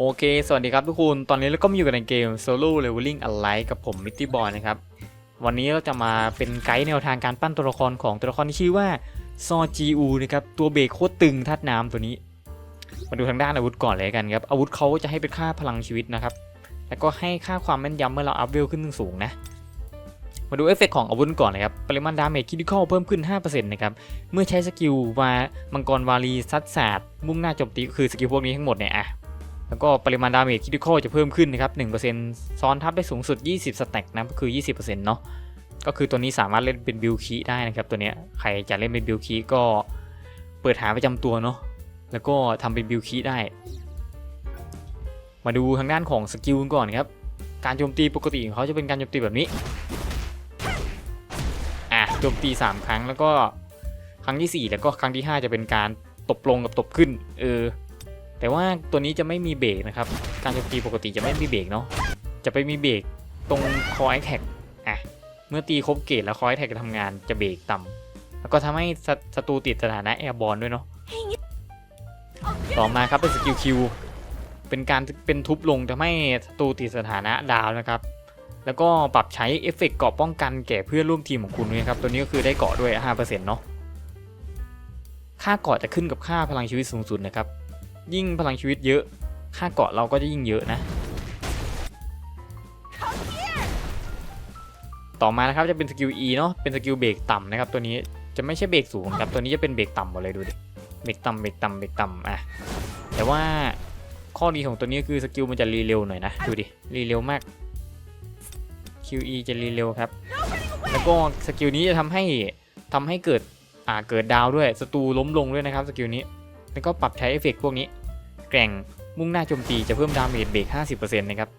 โอเค สวัสดีครับทุกคน ตอนนี้เราก็มาอยู่กันในเกม Solo Leveling Alike กับผม Mitty Boy นะครับ วันนี้เราจะมาเป็นไกด์แนวทางการปั้นตัวละครของตัวละครที่ชื่อว่าซอจีอูนะครับ ตัวเบรกโคตรตึงธาตุน้ำตัวนี้ มาดูทางด้านอาวุธก่อนเลยกันครับ อาวุธเขาจะให้เป็นค่าพลังชีวิตนะครับ แล้วก็ให้ค่าความแม่นยำเมื่อเราอัพเวลขึ้นสูงนะ มาดูเอฟเฟกต์ของอาวุธก่อนเลยครับ ปริมาณดาเมจคิดิคอลเพิ่มขึ้น 5%นะครับ เมื่อใช้สกิลวามังกรวารีซัดศาสตร์มุ่งหน้าโจมตีก็คือสกิลพวกนี้ทั้งหมดเนี่ยอะ แล้วก็ปริมาณดาเมจคิดิคอลจะเพิ่มขึ้นนะครับ 1%ซ้อนทับได้สูงสุด 20 สแต็กนะก็คือ 20%เนาะ ก็คือตัวนี้สามารถเล่นเป็นบิลคีได้นะครับตัวเนี้ย ใครจะเล่นเป็นบิลคีก็เปิดหาประจำตัวเนาะ แล้วก็ทำเป็นบิลคีได้ มาดูทางด้านของสกิลก่อนครับ การโจมตีปกติของเขาจะเป็นการโจมตีแบบนี้ อะโจมตี 3 ครั้งแล้วก็ครั้งที่ 4 แล้วก็ครั้งที่ 5 จะเป็นการตบลงกับตบขึ้น เออ แต่ว่าตัวนี้จะไม่มีเบรกนะครับการโจมตีปกติจะไม่มีเบรกเนาะจะไปมีเบรกตรงคอยแท็กอะเมื่อตีครบเกตแล้วคอยแท็กทำงานจะเบรกต่ำแล้วก็ทำให้ศัตรูติดสถานะแอร์บอลด้วยเนาะต่อมาครับเป็นสกิลคิวเป็นการเป็นทุบลงทำให้ศัตรูติดสถานะดาวนะครับ แล้วก็ปรับใช้เอฟเฟกต์เกาะป้องกันแก่เพื่อนร่วมทีมของคุณด้วยครับ ตัวนี้ก็คือได้เกาะด้วย 5%เนาะ ค่าเกาะจะขึ้นกับค่าพลังชีวิตสูงสุดนะครับ ยิ่งพลังชีวิตเยอะ ค่าเกาะเราก็จะยิ่งเยอะนะ ต่อมานะครับจะเป็นสกิล E เนาะเป็นสกิลเบรกต่ำนะครับตัวนี้จะไม่ใช่เบรกสูงครับตัวนี้จะเป็นเบรกต่ำหมดเลยดูดิเบรกต่ำเบรกต่ำเบรกต่ำอะแต่ว่าข้อดีของตัวนี้คือสกิลมันจะรีเร็วหน่อยนะดูดิรีเร็วมาก QE จะรีเร็วครับ แล้วก็สกิลนี้จะทำให้ทำให้เกิดอ่าเกิดดาวด้วยศัตรูล้มลงด้วยนะครับสกิลนี้ แล้วก็ปรับใช้เอฟเฟกต์พวกนี้ แกร่งมุ่งหน้าโจมตีจะเพิ่มดาเมจเบรก50%นะครับ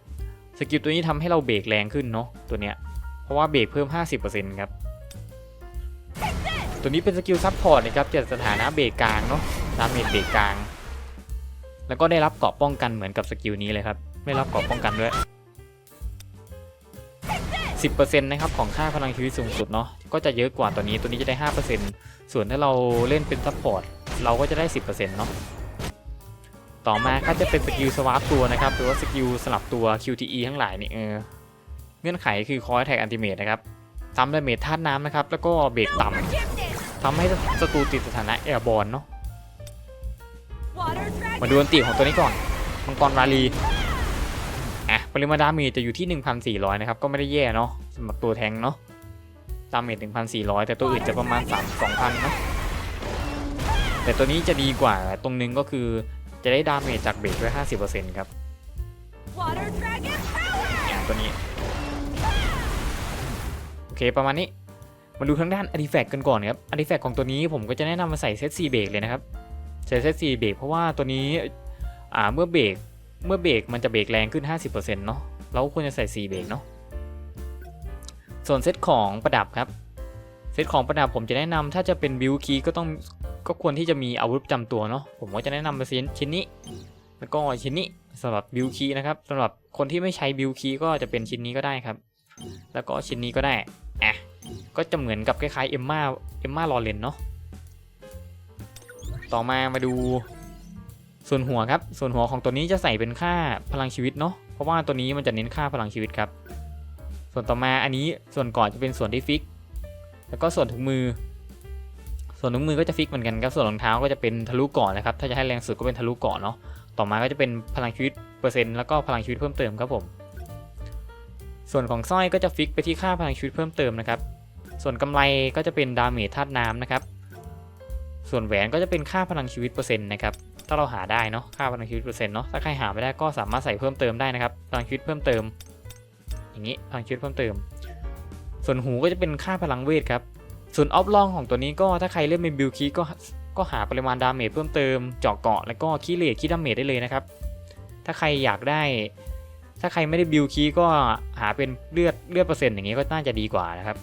สกิลตัวนี้ทำให้เราเบรกแรงขึ้นเนาะตัวเนี้ยเพราะว่าเบรกเพิ่ม 50%ครับตัวนี้เป็นสกิลซับพอร์ตนะครับจะสถานะเบรกกลางเนาะดาเมจเบรกกลาง แล้วก็ได้รับเกราะป้องกันเหมือนกับสกิลนี้เลยครับไม่รับเกราะป้องกันด้วย10%นะครับของค่าพลังชีวิตสูงสุดเนาะก็จะเยอะกว่าตัวนี้ตัวนี้จะได้ 5%ส่วนถ้าเราเล่นเป็นซัพพอร์ต เราก็จะได้ 10%เนาะต่อมาก็จะเป็นสกิลสวาร์ปตัวนะครับหรือว่าสกิลสลับตัว QTE ทั้งหลายนี่เออเงื่อนไขคือคอยแท็กอันติเมตนะครับซ้ำดาเมจธาตุน้ำนะครับ แล้วก็เบรกต่ำทำให้ศัตรูติดสถานะแอร์บอลเนาะมาดูอันติของตัวนี้ก่อนมังกรวาลีอะปริมาณดาเมจจะอยู่ที่ 1,400 นะครับ ก็ไม่ได้แย่เนาะสำหรับตัวแทงเนาะดาเมจ1,400 แต่ตัวอื่นจะประมาณ3 2,000เนาะ แต่ตัวนี้จะดีกว่าตรงนึงก็คือจะได้ดาเมจจากเบรกด้วย 50%ครับ Water Dragon Power! อย่างตัวนี้ โอเคประมาณนี้ มาดูทางด้านอ r t ิแฟกกันก่อนครับอ r t ิแฟกของตัวนี้ผมก็จะแนะนำมาใส่เซต4เบรกเลยนะครับ ใส่เซต4เบรกเพราะว่าตัวนี้อ่าเมื่อเบรกเมื่อเบรกมันจะเบรกแรงขึ้น 50%เนาะเราควรจะใส่4เบรกเนาะส่วนเซตของประดับครับเซตของประดับผมจะแนะนำถ้าจะเป็นบิวคีก็ต้อง ก็ควรที่จะมีอาวุธจำตัวเนาะผมก็จะแนะนำมาชิ้นชิ้นนี้ แล้วก็ชิ้นนี้สำหรับบิวคีนะครับสำหรับคนที่ไม่ใช้บิวคีก็จะเป็นชิ้นนี้ก็ได้ครับ แล้วก็ชิ้นนี้ก็ได้อะก็จะเหมือนกับคล้ายๆเอ็มมาเอ็มมาลอเรนเนาะต่อมามาดูส่วนหัวครับ ส่วนหัวของตัวนี้จะใส่เป็นค่าพลังชีวิตเนาะ เพราะว่าตัวนี้มันจะเน้นค่าพลังชีวิตครับ ส่วนต่อมาอันนี้ส่วนก่อนจะเป็นส่วนที่ฟิก แล้วก็ส่วนถุงมือ ส่วนถุงมือก็จะฟิกเหมือนกันครับ ส่วนรองเท้าก็จะเป็นทะลุก่อนนะครับ ถ้าจะให้แรงสุดก็เป็นทะลุก่อนเนาะ ต่อมาก็จะเป็นพลังชีวิตเปอร์เซ็นต์แล้วก็พลังชีวิตเพิ่มเติมครับผม ส่วนของสร้อยก็จะฟิกไปที่ค่าพลังชีวิตเพิ่มเติมนะครับ ส่วนกำไรก็จะเป็นดาเมจธาตุน้ำนะครับ ส่วนแหวนก็จะเป็นค่าพลังชีวิตเปอร์เซ็นต์นะครับ ถ้าเราหาได้เนาะ ค่าพลังชีวิตเปอร์เซ็นต์เนาะ ถ้าใครหาไม่ได้ก็สามารถใส่เพิ่มเติมได้นะครับ พลังชีวิตเพิ่มเติม อย่างนี้ พลังชีวิตเพิ่มเติม ส่วนหูก็จะเป็นค่าพลังเวทครับ ส่วนออฟลองของตัวนี้ก็ถ้าใครเล่นเป็นบิลคีก็ก็หาปริมาณดาเมจเพิ่มเติมเจาะเกาะแล้วก็คีเลทคีดาเมจได้เลยนะครับ ถ้าใครอยากได้ ถ้าใครไม่ได้บิลคีก็หาเป็นเลือดเลือดเปอร์เซ็นต์อย่างนี้ก็น่าจะดีกว่านะครับ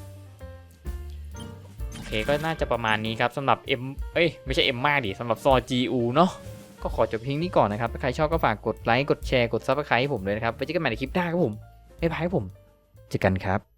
โอเคก็น่าจะประมาณนี้ครับสำหรับ M เอ้ยไม่ใช่ M มากดิสำหรับซอ GU เนาะก็ขอจบเพียงนี้ก่อนนะครับ ถ้าใครชอบก็ฝากกดไลค์กดแชร์กด Subscribe ให้ผมเลยนะครับไว้เจอกันใหม่ในคลิปหน้าครับผมบ๊ายบายครับผมเจอกันครับ